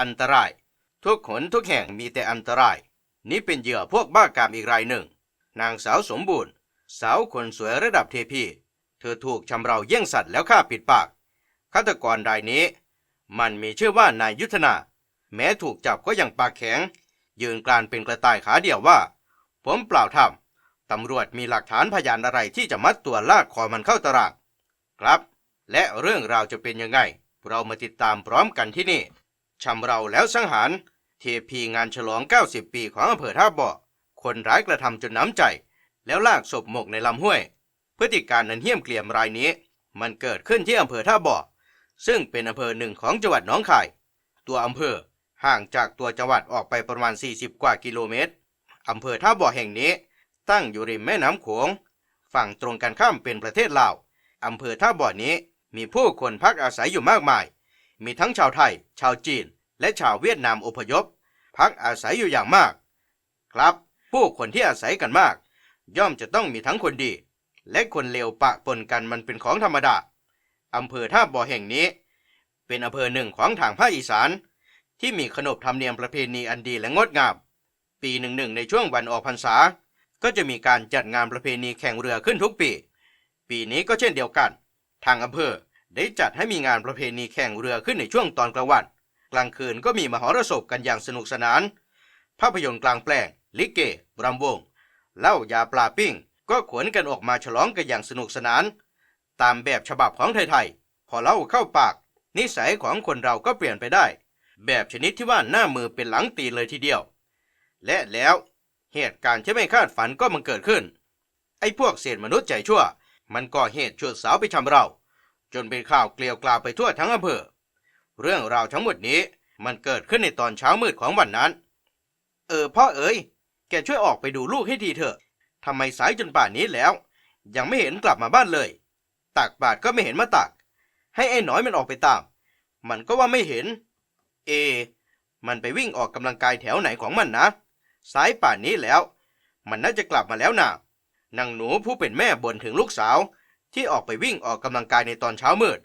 อันตราย ทุกขนทุกแห่งมีแต่อันตราย นี่เป็นเหยื่อพวกบ้ากามอีกรายหนึ่ง นางสาวสมบูรณ์ สาวคนสวยระดับเทพี เธอถูกชำเราเยี่ยงสัตว์แล้วฆ่าปิดปาก ฆาตกรรายนี้ มันมีชื่อว่านายยุทธนา แม้ถูกจับก็ยังปากแข็ง ยืนกรานเป็นกระต่ายขาเดียวว่า ผมเปล่าทำตำรวจมีหลักฐานพยานอะไรที่จะมัดตัวลากคอมันเข้าตาราง ครับ และเรื่องราวจะเป็นยังไง เรามาติดตามพร้อมกันที่นี่ ชำเราแล้วสังหาร เทพีงานฉลอง 90 ปีของอำเภอท่าบ่อ คนร้ายกระทำจนน้ำใจ แล้วลากศพหมกในลำห้วย พฤติการนันเหี้ยมเกลียมรายนี้ มันเกิดขึ้นที่อำเภอท่าบ่อ ซึ่งเป็นอำเภอหนึ่งของจังหวัดหนองคาย ตัวอำเภอห่างจากตัวจังหวัดออกไปประมาณ 40 กว่ากิโลเมตรอำเภอท่าบ่อแห่งนี้ ตั้งอยู่ริมแม่น้ำโขง ฝั่งตรงกันข้ามเป็นประเทศลาวอำเภอท่าบ่อนี้มีผู้คนพักอาศัยอยู่มากมาย มีทั้งชาวไทย ชาวจีน และชาวเวียดนามอพยพ พักอาศัยอยู่อย่างมาก ครับ ผู้คนที่อาศัยกันมาก ย่อมจะต้องมีทั้งคนดี และคนเลวปะปนกันมันเป็นของธรรมดาอำเภอท่าบ่อแห่งนี้ เป็นอำเภอหนึ่งของทางภาคอีสาน ที่มีขนบธรรมเนียมประเพณีอันดีและงดงาม ปีหนึ่งหนึ่งในช่วงวันออกพรรษา ก็จะมีการจัดงานประเพณีแข่งเรือขึ้นทุกปี ปีนี้ก็เช่นเดียวกัน ทางอำเภอ ได้จัดให้มีงานประเพณีแข่งเรือขึ้นในช่วงตอนกลางวัน กลางคืนก็มีมหรสพกันอย่างสนุกสนาน ภาพยนตร์กลางแปลง ลิเกรำวงเหล้ายาปลาปิ้ง ก็ขวนกันออกมาฉลองกันอย่างสนุกสนาน ตามแบบฉบับของไทยๆพอเล้าเข้าปาก นิสัยของคนเราก็เปลี่ยนไปได้ แบบชนิดที่ว่าหน้ามือเป็นหลังตีเลยทีเดียว และแล้วเหตุการณ์ที่ไม่คาดฝันก็มันเกิดขึ้น ไอ้พวกเศษมนุษย์ใจชั่ว มันก่อเหตุชั่วสาวไปชำเรา จนเป็นข่าวเกลียวกล่าวไปทั่วทั้งอำเภอ เรื่องราวทั้งหมดนี้มันเกิดขึ้นในตอนเช้ามืดของวันนั้น เออพ่อเอ๋ย แกช่วยออกไปดูลูกให้ทีเถอะทำไมสายจนป่านนี้แล้ว ยังไม่เห็นกลับมาบ้านเลย ตักบาตรก็ไม่เห็นมาตัก ให้ไอ้น้อยมันออกไปตาม มันก็ว่าไม่เห็น เอ มันไปวิ่งออกกำลังกายแถวไหนของมันนะ สายป่านนี้แล้ว มันน่าจะกลับมาแล้วนะนางหนูผู้เป็นแม่บ่นถึงลูกสาว ที่ออกไปวิ่งออกกำลังกายในตอนเช้ามืด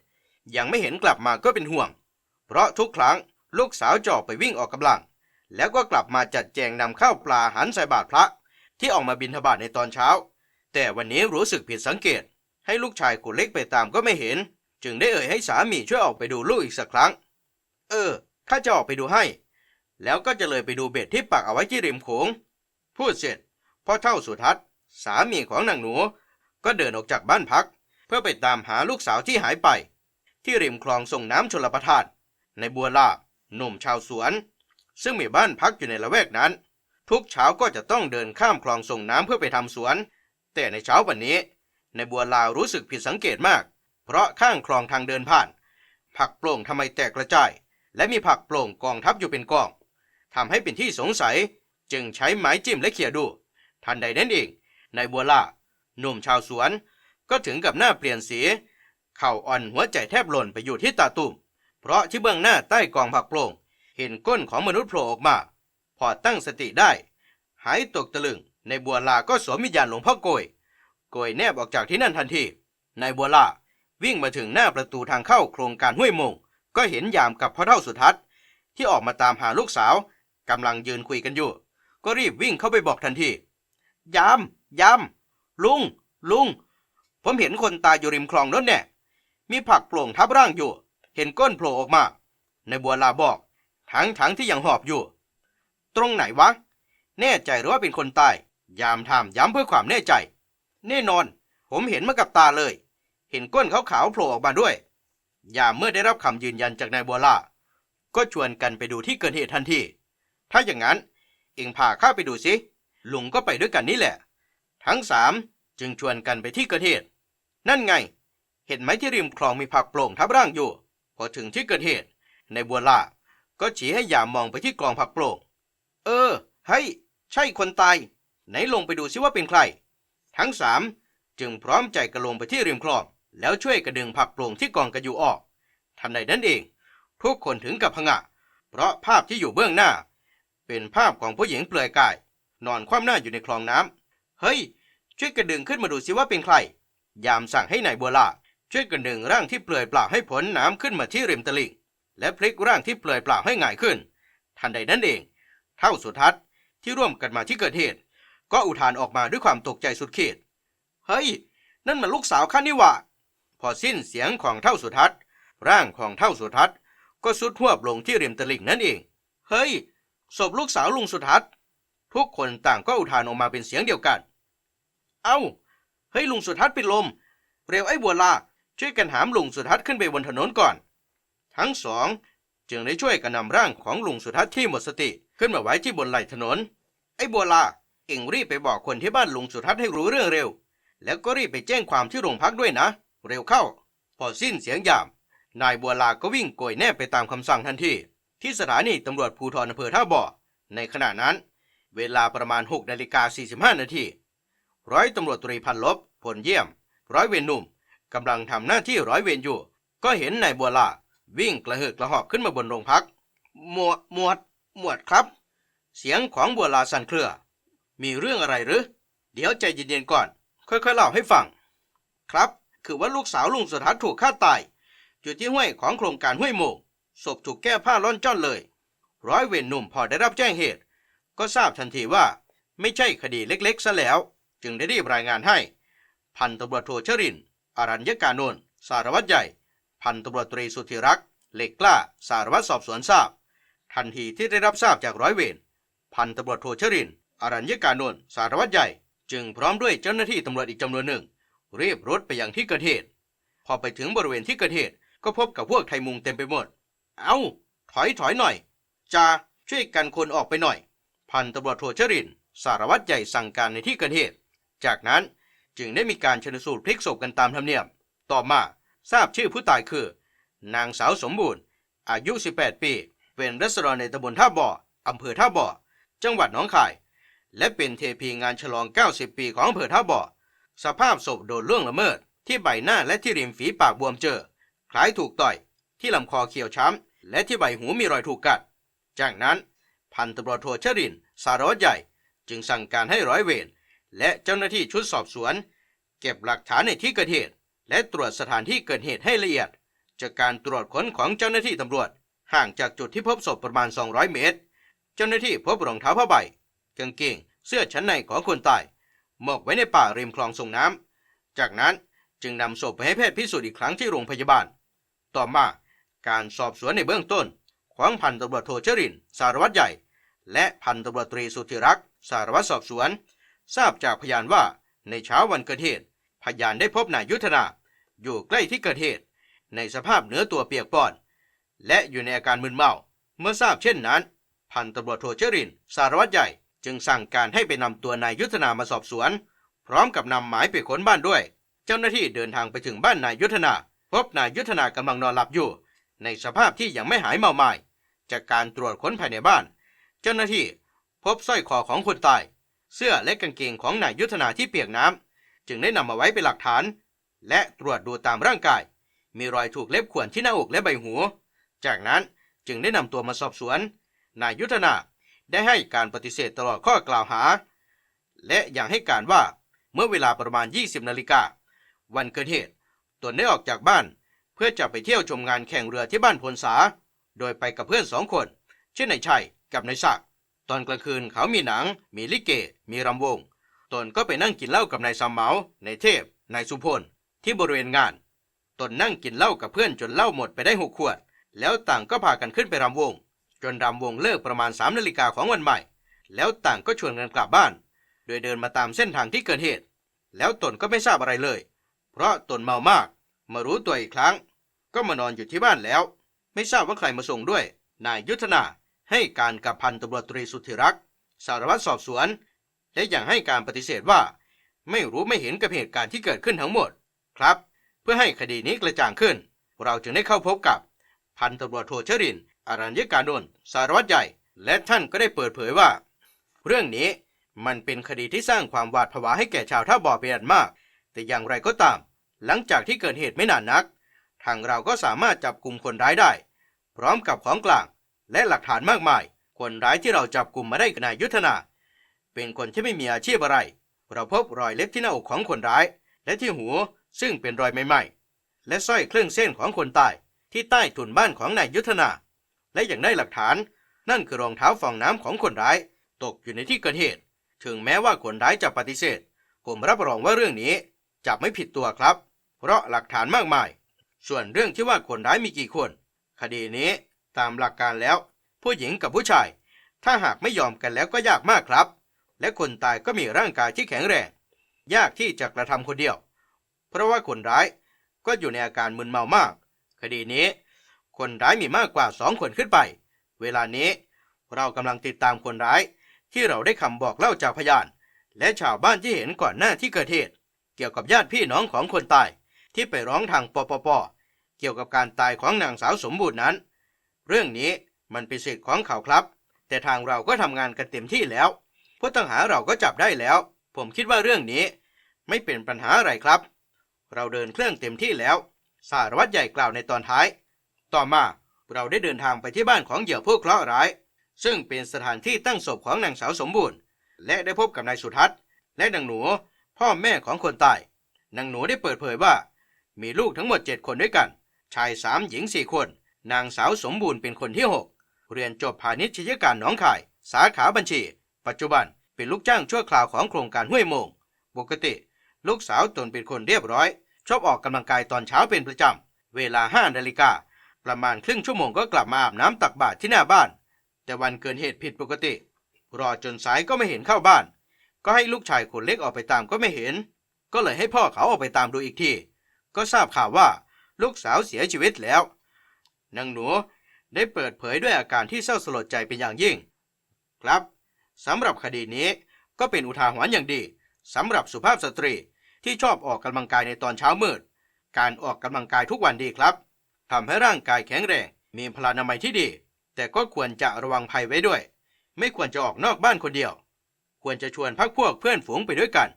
ยังไม่เห็นกลับมาก็เป็นห่วง เพราะทุกครั้งลูกสาวจอกไปวิ่งออกกำลัง แล้วก็กลับมาจัดแจงนำข้าวปลาหารใส่บาตรพระ ที่ออกมาบิณฑบาตในตอนเช้า แต่วันนี้รู้สึกผิดสังเกต ให้ลูกชายคนเล็กไปตามก็ไม่เห็น จึงได้เอ่ยให้สามีช่วยออกไปดูลูกอีกสักครั้ง เออข้าจะออกไปดูให้ แล้วก็จะเลยไปดูเบ็ดที่ปักเอาไว้ที่ริมโขงพูดเสร็จพ่อเท่าสุทัศน์สามีของนางหนู ก็เดินออกจากบ้านพัก เพื่อไปตามหาลูกสาวที่หายไป ที่ริมคลองส่งน้ำชลประทานในบัวลาบหนุ่มชาวสวน ซึ่งมีบ้านพักอยู่ในละแวกนั้น ทุกเช้าก็จะต้องเดินข้ามคลองส่งน้ำเพื่อไปทำสวน แต่ในเช้าวันนี้ ในบัวลาวรู้สึกผิดสังเกตมาก เพราะข้างคลองทางเดินผ่าน ผักโปร่งทำไมแตกกระจาย และมีผักโปร่งกองทับอยู่เป็นกองทำให้เป็นที่สงสัยจึงใช้ไม้จิ้มและเขี่ยดู ทันใดนั้นเองในบัวลาหนุ่มชาวสวน ก็ถึงกับหน้าเปลี่ยนสี เข่าอ่อนหัวใจแทบหล่นไปอยู่ที่ตาตุ่มเพราะที่เบื้องหน้าใต้กองผักโปร่งเห็นก้นของมนุษย์โผล่ออกมา พอตั้งสติได้ หายตกตะลึงในบัวลาก็สวมวิญญาณหลวงพ่อโกยโกยแนบออกจากที่นั่นทันทีในบัวลาวิ่งมาถึงหน้าประตูทางเข้าโครงการห้วยมง ก็เห็นยามกับพ่อเท่าสุทัศน์ที่ออกมาตามหาลูกสาวกำลังยืนคุยกันอยู่ ก็รีบวิ่งเข้าไปบอกทันที ยาม ยาม ลุง ลุง ผมเห็นคนตายอยู่ริมคลองนั่นแน่มีผักโปร่งทับร่างอยู่ เห็นก้นโผล่ออกมา ในบัวลาบอกทั้งทั้งที่ยังหอบอยู่ ตรงไหนวะ แน่ใจหรือว่าเป็นคนตาย ยามถามย้ำเพื่อความแน่ใจ แน่นอน ผมเห็นมากับตาเลย เห็นก้นขาวๆโผล่ออกมาด้วย ยามเมื่อได้รับคำยืนยันจากนายบัวลา ก็ชวนกันไปดูที่เกิดเหตุทันที ถ้าอย่างนั้น เอ็งพาข้าไปดูสิลุงก็ไปด้วยกันนี่แหละ ทั้งสามจึงชวนกันไปที่เกิดเหตุ นั่นไง เห็นไหมที่ริมคลองมีผักโปร่งทับร่างอยู่ พอถึงที่เกิดเหตุ ในบัวลาก็ชี้ให้ยามมองไปที่กองผักโปร่ง เออ เฮ้ย ใช่คนตาย ไหนลงไปดูซิว่าเป็นใคร ทั้งสามจึงพร้อมใจกันลงไปที่ริมคลอง แล้วช่วยกระดึงผักโปร่งที่กองกันอยู่ออก ทันใดนั้นเอง ทุกคนถึงกับพงะ เพราะภาพที่อยู่เบื้องหน้า เป็นภาพของผู้หญิงเปลือยกาย นอนคว่ำหน้าอยู่ในคลองน้ำเฮ้ย ช่วยกระดึงขึ้นมาดูสิว่าเป็นใคร ยามสั่งให้นายบัวลาช่วยกระดึงร่างที่เปลือยเปล่าให้พ้นน้ำขึ้นมาที่ริมตลิ่ง และพลิกร่างที่เปลือยเปล่าให้ง่ายขึ้น ทันใดนั้นเอง เท่าสุทัศน์ที่ร่วมกันมาที่เกิดเหตุ ก็อุทานออกมาด้วยความตกใจสุดขีดเฮ้ย นั่นมันลูกสาวข้านี่หว่าพอสิ้นเสียงของเท่าสุทัศน์ ร่างของเท่าสุทัศน์ ก็สุดทวบลงที่ริมตลิ่งนั่นเอง เฮ้ยศพลูกสาวลุงสุทัศน์ ทุกคนต่างก็อุทานออกมาเป็นเสียงเดียวกัน เอ้า เฮ้ยลุงสุทัศน์เป็นลม เร็วไอ้บัวลาช่วยกันหามลุงสุทัศน์ขึ้นไปบนถนนก่อน ทั้งสองจึงได้ช่วยกันนำร่างของลุงสุทัศน์ที่หมดสติขึ้นมาไว้ที่บนไหล่ถนน ไอ้บัวลาเอ็งรีบไปบอกคนที่บ้านลุงสุทัศน์ให้รู้เรื่องเร็ว แล้วก็รีบไปแจ้งความที่โรงพักด้วยนะ เร็วเข้า พอสิ้นเสียงยาม นายบัวลาก็วิ่งโกยแนบไปตามคำสั่งทันทีที่สถานีตำรวจภูธรอำเภอท่าบ่อ ในขณะนั้น เวลาประมาณ6นาฬิกา45นาที ร้อยตำรวจตรีพันลบผลเยี่ยม ร้อยเวรหนุ่มกำลังทำหน้าที่ร้อยเวรอยู่ ก็เห็นนายบัวลาวิ่งกระหืดกระหอบขึ้นมาบนโรงพัก หมวดหมวดหมวดครับ เสียงของบัวลาสั่นเครือ มีเรื่องอะไรหรือ เดี๋ยวใจเย็นๆก่อน ค่อยๆเล่าให้ฟัง ครับ คือว่าลูกสาวลุงสุทัศน์ถูกฆ่าตาย อยู่ที่ห้วยของโครงการห้วยโมงศพถูกแก้ผ้าล่อนจ้อนเลย ร้อยเวรหนุ่มพอได้รับแจ้งเหตุ ก็ทราบทันทีว่า ไม่ใช่คดีเล็กๆซะแล้ว จึงได้รีบรายงานให้ พันตำรวจโทชริน อรัญญกานนท์สารวัตรใหญ่ พันตำรวจตรีสุธิรักษ์เหล็กกล้า สารวัตรสอบสวนทราบ ทันทีที่ได้รับทราบจากร้อยเวรพันตำรวจโทชริน อรัญญกานนท์สารวัตรใหญ่ จึงพร้อมด้วยเจ้าหน้าที่ตำรวจอีกจำนวนหนึ่งรีบรถไปยังที่เกิดเหตุ พอไปถึงบริเวณที่เกิดเหตุก็พบกับพวกไทยมุงเต็มไปหมด เอา้า ถอยถอยหน่อยจ่าช่วยกันคนออกไปหน่อย พันตำรวจโทชริน สารวัตรใหญ่สั่งการในที่เกิดเหตุ จากนั้นจึงได้มีการชนสูตรพลิกศพกันตามธรรมเนียม ต่อมาทราบชื่อผู้ตายคือ นางสาวสมบูรณ์ อายุ 18 ปี เป็นรัศดรในตำบลท่าบ่ออำเภอท่าบ่อ จังหวัดหนองคาย และเป็นเทพีงานฉลอง 90 ปีของอำเภอท่าบ่อ สภาพศพโดนล่วงละเมิด ที่ใบหน้าและที่ริมฝีปากบวมเจอ คล้ายถูกต่อย ที่ลำคอเขียวช้ำ และที่ใบหูมีรอยถูกกัด จากนั้นพันตำรวจโทชริน สารวัตรใหญ่ จึงสั่งการให้ร้อยเวร และเจ้าหน้าที่ชุดสอบสวน เก็บหลักฐานในที่เกิดเหตุ และตรวจสถานที่เกิดเหตุให้ละเอียด จากการตรวจค้นของเจ้าหน้าที่ตำรวจ ห่างจากจุดที่พบศพประมาณ 200 เมตร เจ้าหน้าที่พบรองเท้าผ้าใบกางเกงเสื้อชั้นในของคนตายหมกไว้ในป่าริมคลองส่งน้ำจากนั้นจึงนำศพไปให้แพทย์พิสูจน์อีกครั้งที่โรงพยาบาล ต่อมาการสอบสวนในเบื้องต้น ของพันตำรวจโทชริน สารวัตรใหญ่ และพันตำรวจตรีสุธิรักษ์ สารวัตรสอบสวน ทราบจากพยานว่าในเช้าวันเกิดเหตุ พยานได้พบนายยุทธนา อยู่ใกล้ที่เกิดเหตุ ในสภาพเนื้อตัวเปียกปอน และอยู่ในอาการมึนเมา เมื่อทราบเช่นนั้น พันตำรวจโทเชริน สารวัตรใหญ่ จึงสั่งการให้ไปนำตัวนายยุทธนามาสอบสวน พร้อมกับนำหมายไปค้นบ้านด้วย เจ้าหน้าที่เดินทางไปถึงบ้านนายยุทธนา พบนายยุทธนากำลังนอนหลับอยู่ ในสภาพที่ยังไม่หายเมาไมา้จากการตรวจค้นภายในบ้าน เจ้าหน้าที่พบสร้อยคอของคนตาย เสื้อและกางเกงของนายยุทธนาที่เปียกน้ำจึงได้นำมาไว้เป็นหลักฐาน และตรวจดูตามร่างกาย มีรอยถูกเล็บข่วนที่หน้าอกและใบหูจากนั้นจึงได้นำตัวมาสอบสวน นายยุทธนาได้ให้การปฏิเสธตลอดข้อกล่าวหา และยังให้การว่าเมื่อเวลาประมาณ 20 นาฬิกา วันเกิดเหตุตนได้ออกจากบ้าน เพื่อจะไปเที่ยวชมงานแข่งเรือที่บ้านพลสา โดยไปกับเพื่อนสองคนเช่นนายชัยกับนายศักดิ์ ตอนกลางคืนเขามีหนัง มีลิเก มีรำวง ตนก็ไปนั่งกินเหล้ากับนายสามเหมานายเทพ นายสุพล ที่บริเวณงาน ตนนั่งกินเหล้ากับเพื่อนจนเหล้าหมดไปได้หกขวด แล้วต่างก็พากันขึ้นไปรำวง จนรำวงเลิกประมาณสามนาฬิกาของวันใหม่ แล้วต่างก็ชวนกันกลับบ้าน โดยเดินมาตามเส้นทางที่เกิดเหตุ แล้วตนก็ไม่ทราบอะไรเลย เพราะตนเมามาก มารู้ตัวอีกครั้ง ก็มานอนอยู่ที่บ้านแล้ว ไม่ทราบว่าใครมาส่งด้วย นายยุทธนา ให้การกับพันตำรวจตรีสุทธิรักษ์สารวัตรสอบสวน และยังให้การปฏิเสธว่า ไม่รู้ไม่เห็นกับเหตุการณ์ที่เกิดขึ้นทั้งหมดครับ เพื่อให้คดีนี้กระจ่างขึ้น เราจึงได้เข้าพบกับพันตำรวจโทชรินทร์อรัญญการนนท์สารวัตรใหญ่ และท่านก็ได้เปิดเผยว่า เรื่องนี้มันเป็นคดีที่สร้างความหวาดผวาให้แก่ชาวท่าบ่อเป็นอันมาก แต่อย่างไรก็ตาม หลังจากที่เกิดเหตุไม่นานนัก ทางเราก็สามารถจับกลุ่มคนร้ายได้ พร้อมกับของกลาง และหลักฐานมากมาย คนร้ายที่เราจับกลุ่มมาได้นายยุทธนา เป็นคนที่ไม่มีอาชีพอะไร เราพบรอยเล็บที่หน้าอกของคนร้าย และที่หูซึ่งเป็นรอยใหม่ๆ และสร้อยเครื่องเส้นของคนตายที่ใต้ถุนบ้านของนายยุทธนา และอยังได้หลักฐาน นั่นคือรองเท้าฟองน้ำของคนร้าย ตกอยู่ในที่เกิดเหตุ ถึงแม้ว่าคนร้ายจะปฏิเสธ ผมรับรองว่าเรื่องนี้จะไม่ผิดตัวครับ เพราะหลักฐานมากมาย ส่วนเรื่องที่ว่าคนร้ายมีกี่คน คดีนี้ ตามหลักการแล้ว ผู้หญิงกับผู้ชาย ถ้าหากไม่ยอมกันแล้วก็ยากมากครับ และคนตายก็มีร่างกายที่แข็งแรง ยากที่จะกระทำคนเดียว เพราะว่าคนร้ายก็อยู่ในอาการมึนเมามาก คดีนี้ คนร้ายมีมากกว่าสองคนขึ้นไป เวลานี้ เรากำลังติดตามคนร้าย ที่เราได้คำบอกเล่าจากพยาน และชาวบ้านที่เห็นก่อนหน้าที่เกิดเหตุเกี่ยวกับญาติพี่น้องของคนตาย ที่ไปร้องทางปปป เกี่ยวกับการตายของนางสาวสมบูรณ์นั้น เรื่องนี้มันเป็นสิทธิ์ของเขาครับ แต่ทางเราก็ทำงานกันเต็มที่แล้ว ผู้ต้องหาเราก็จับได้แล้ว ผมคิดว่าเรื่องนี้ ไม่เป็นปัญหาอะไรครับ เราเดินเครื่องเต็มที่แล้ว สารวัตรใหญ่กล่าวในตอนท้าย ต่อมาเราได้เดินทางไปที่บ้านของเหยื่อผู้เคราะห์ร้าย ซึ่งเป็นสถานที่ตั้งศพของนางสาวสมบูรณ์ และได้พบกับนายสุทัศน์ และนางหนู พ่อแม่ของคนตายนางหนูได้เปิดเผยว่า มีลูกทั้งหมด 7 คนด้วยกัน ชายสามหญิงสี่คน นางสาวสมบูรณ์เป็นคนที่ 6 เรียนจบพาณิชยการหนองคาย สาขาบัญชี ปัจจุบันเป็นลูกจ้างชั่วคราวของโครงการห้วยโมง ปกติ ลูกสาวตนเป็นคนเรียบร้อย ชอบออกกำลังกายตอนเช้าเป็นประจำ เวลา5นาฬิกา ประมาณครึ่งชั่วโมงก็กลับมาอาบน้ำตักบาตรที่หน้าบ้าน แต่วันเกิดเหตุผิดปกติ รอจนสายก็ไม่เห็นเข้าบ้าน ก็ให้ลูกชายคนเล็กออกไปตามก็ไม่เห็น ก็เลยให้พ่อเขาออกไปตามดูอีกที ก็ทราบข่าวว่า ลูกสาวเสียชีวิตแล้ว นางหนูได้เปิดเผยด้วยอาการที่เศร้าสลดใจเป็นอย่างยิ่ง ครับสำหรับคดีนี้ก็เป็นอุทาหรณ์อย่างดีสำหรับสุภาพสตรีที่ชอบออกกำลังกายในตอนเช้ามืด การออกกำลังกายทุกวันดีครับทำให้ร่างกายแข็งแรงมีพลานามัยที่ดี แต่ก็ควรจะระวังภัยไว้ด้วย ไม่ควรจะออกนอกบ้านคนเดียว ควรจะชวนพักพวกเพื่อนฝูงไปด้วยกัน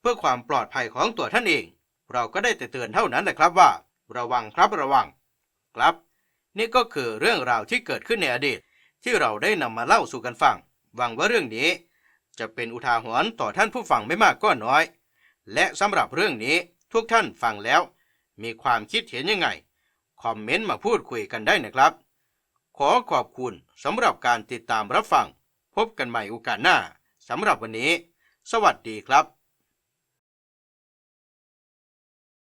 เพื่อความปลอดภัยของตัวท่านเอง เราก็ได้แต่เตือนเท่านั้นแหละครับว่า ระวังครับระวัง ครับ นี่ก็คือเรื่องราวที่เกิดขึ้นในอดีต ที่เราได้นำมาเล่าสู่กันฟัง หวังว่าเรื่องนี้ จะเป็นอุทาหรณ์ต่อท่านผู้ฟังไม่มากก็น้อย และสำหรับเรื่องนี้ทุกท่านฟังแล้ว มีความคิดเห็นยังไง คอมเมนต์มาพูดคุยกันได้นะครับ ขอขอบคุณสำหรับการติดตามรับฟัง พบกันใหม่โอกาสหน้าสำหรับวันนี้ สวัสดีครับ